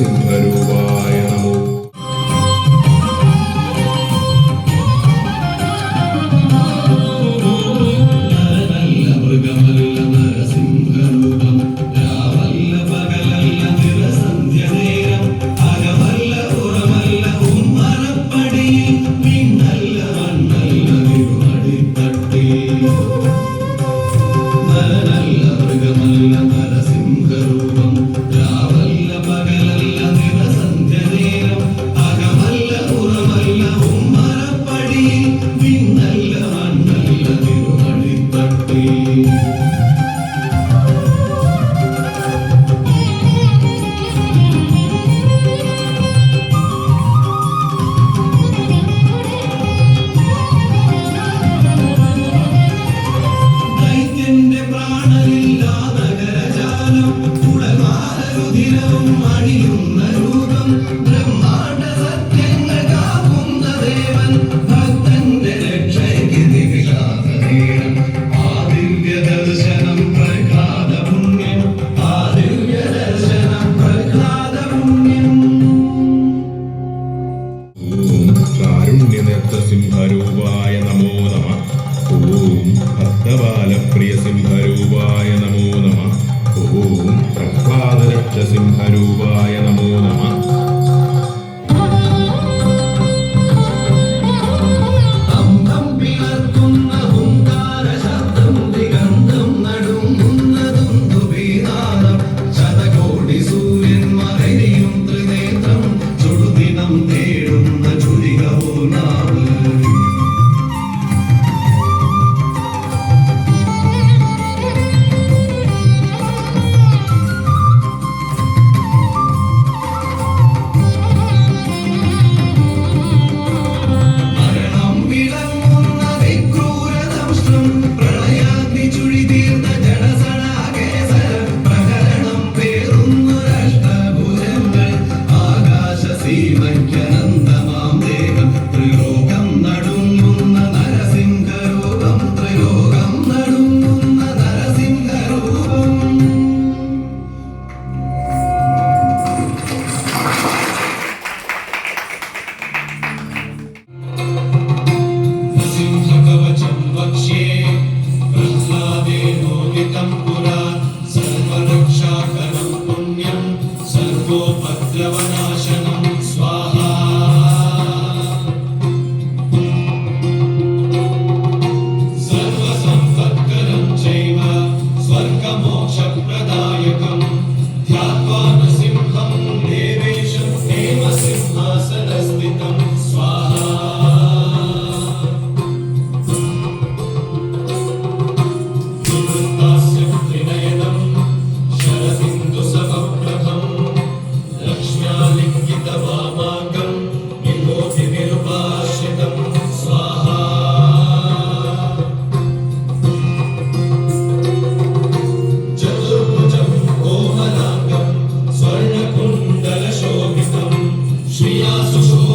nothing but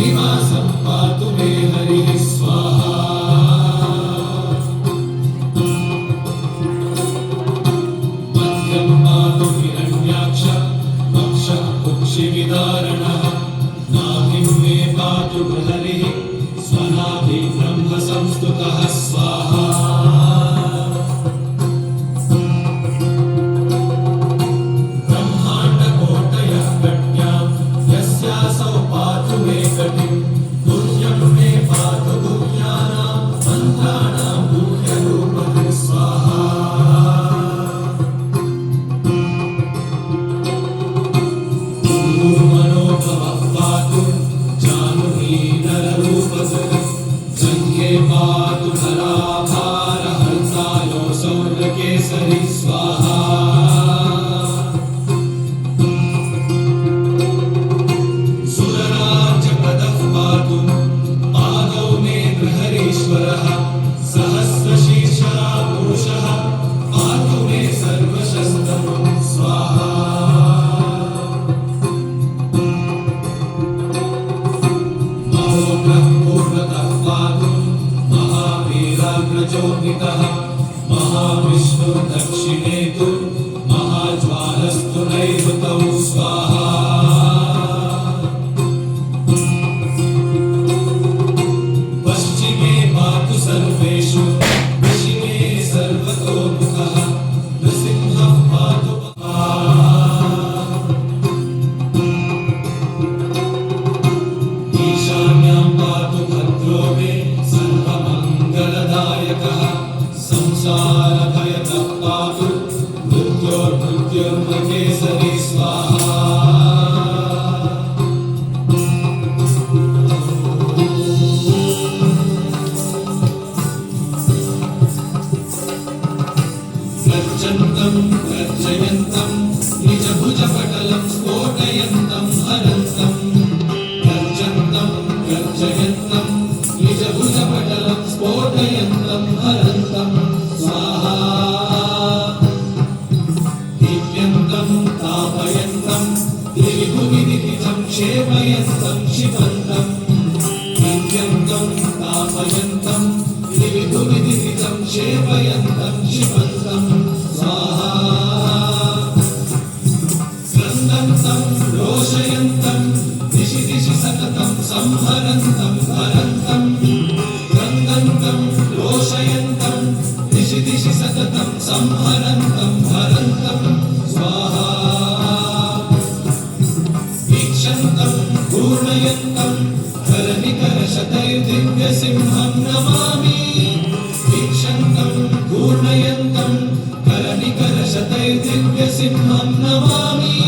Nivasam പാത്തുമേ. Jesus. वीक्षन्तं पूर्णयन्तं करनिकरशतैर्दिव्यसिंहं Namami वीक्षन्तं पूर्णयन्तं करनिकरशतैर्दिव्यसिंहं Namami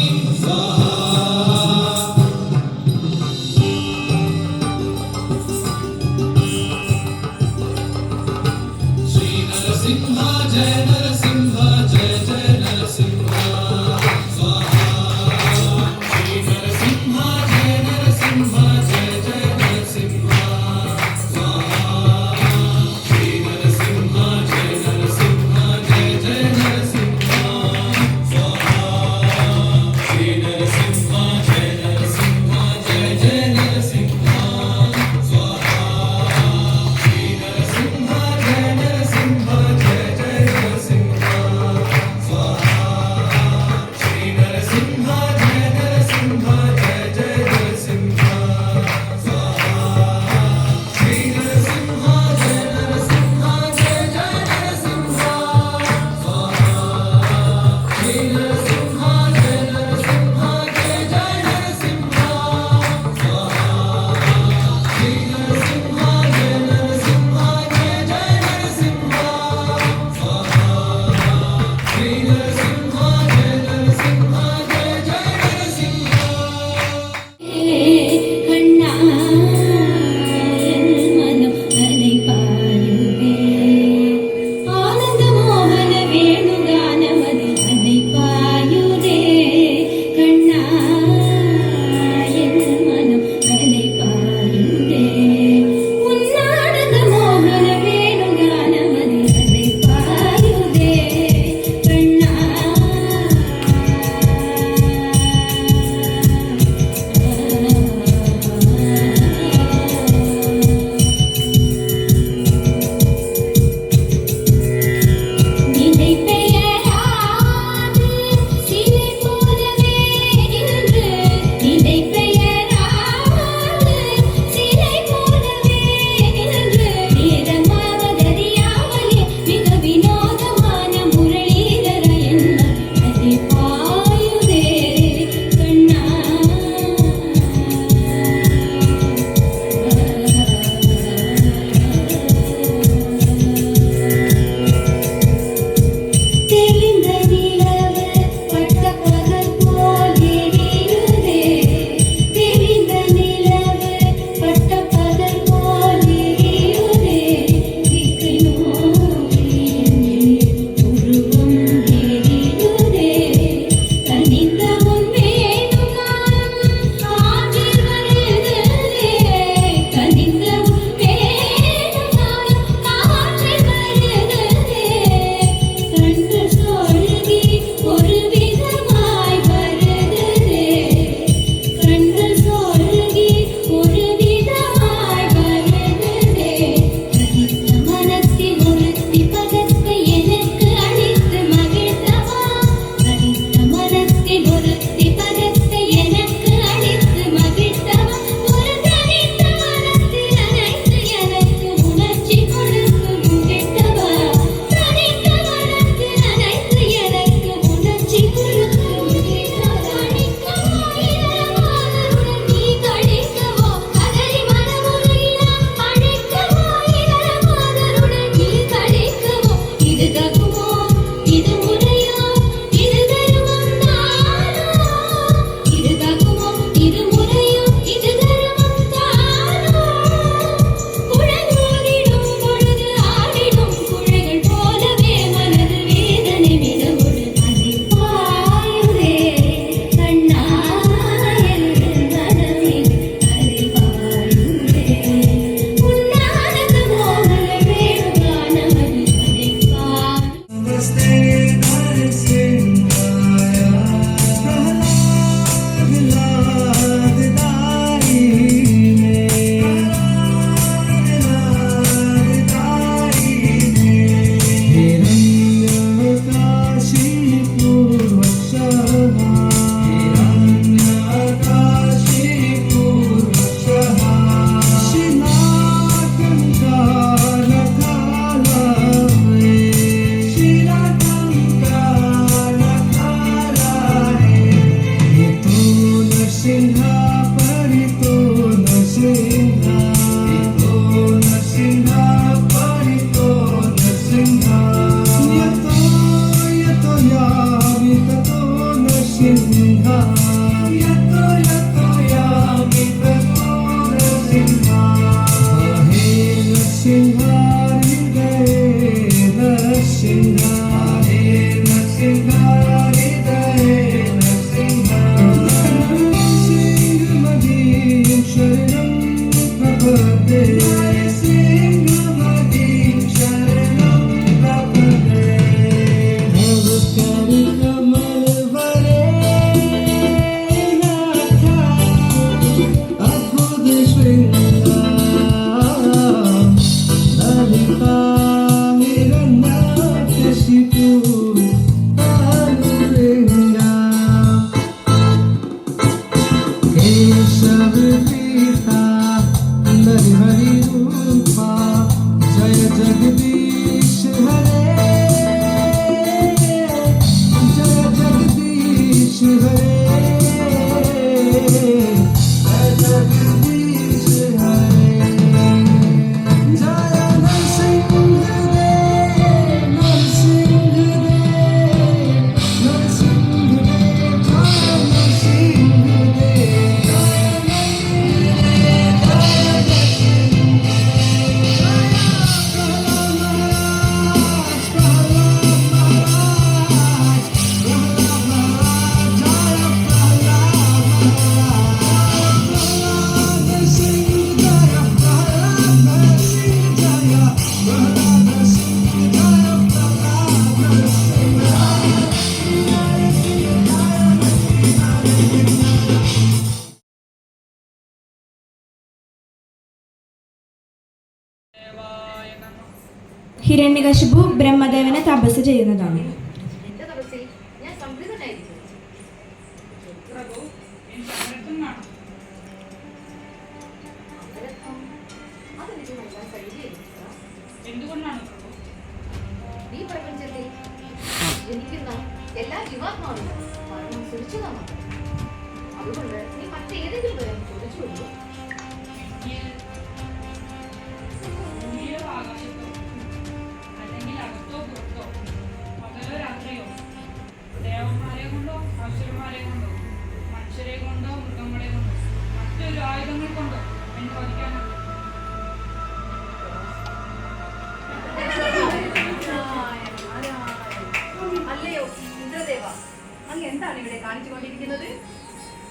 Hiranyakashipu ബ്രഹ്മദേവനെ തപസ് ചെയ്യുന്നതാണ്. ഈ പ്രപഞ്ചത്തിൽ ജനിക്കുന്ന എല്ലാ ജീവാത്മാവിനും മരണം സുരക്ഷിതമാണ് മനുഷ്യരെ കൊണ്ടോ മൃഗങ്ങളെ കൊണ്ടോ മറ്റൊരു ആയുധങ്ങൾ കൊണ്ടോ എനിക്ക് വധിക്കാനാണ് അല്ലയോ ഇന്ദ്രദേവ. അങ്ങ് എന്താണ് ഇവിടെ കാണിച്ചു കൊണ്ടിരിക്കുന്നത്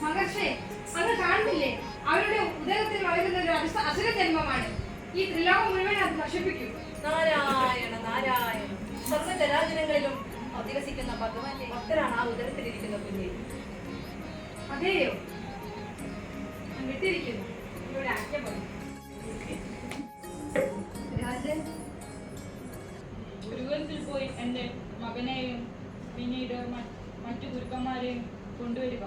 മഹർഷേ അങ്ങ് കാണുന്നില്ലേ അവരുടെ ഉദരത്തിൽ വളരുന്ന ഒരു അസുര- അസുര ജന്മമാണ് ഈ ത്രിലോകം മുഴുവൻ അത് നശിപ്പിക്കും. നാരായണ നാരായണ. സർവജരാജനങ്ങളിലും അധിവസിക്കുന്ന ഭഗവാന്റെ ഭക്തരാണ് ആ ഉദരത്തിലിരിക്കുന്ന കുഞ്ഞ്. അതെയോ? വിട്ടിരിക്കുന്നു. ഇവിടെ ആജ്ഞപ്പെടും രാജൻ ഗുരുകുലത്തിൽ പോയി എന്റെ മകനെയും പിന്നീട് മറ്റു ഗുരുക്കന്മാരെയും കൊണ്ടുവരിക.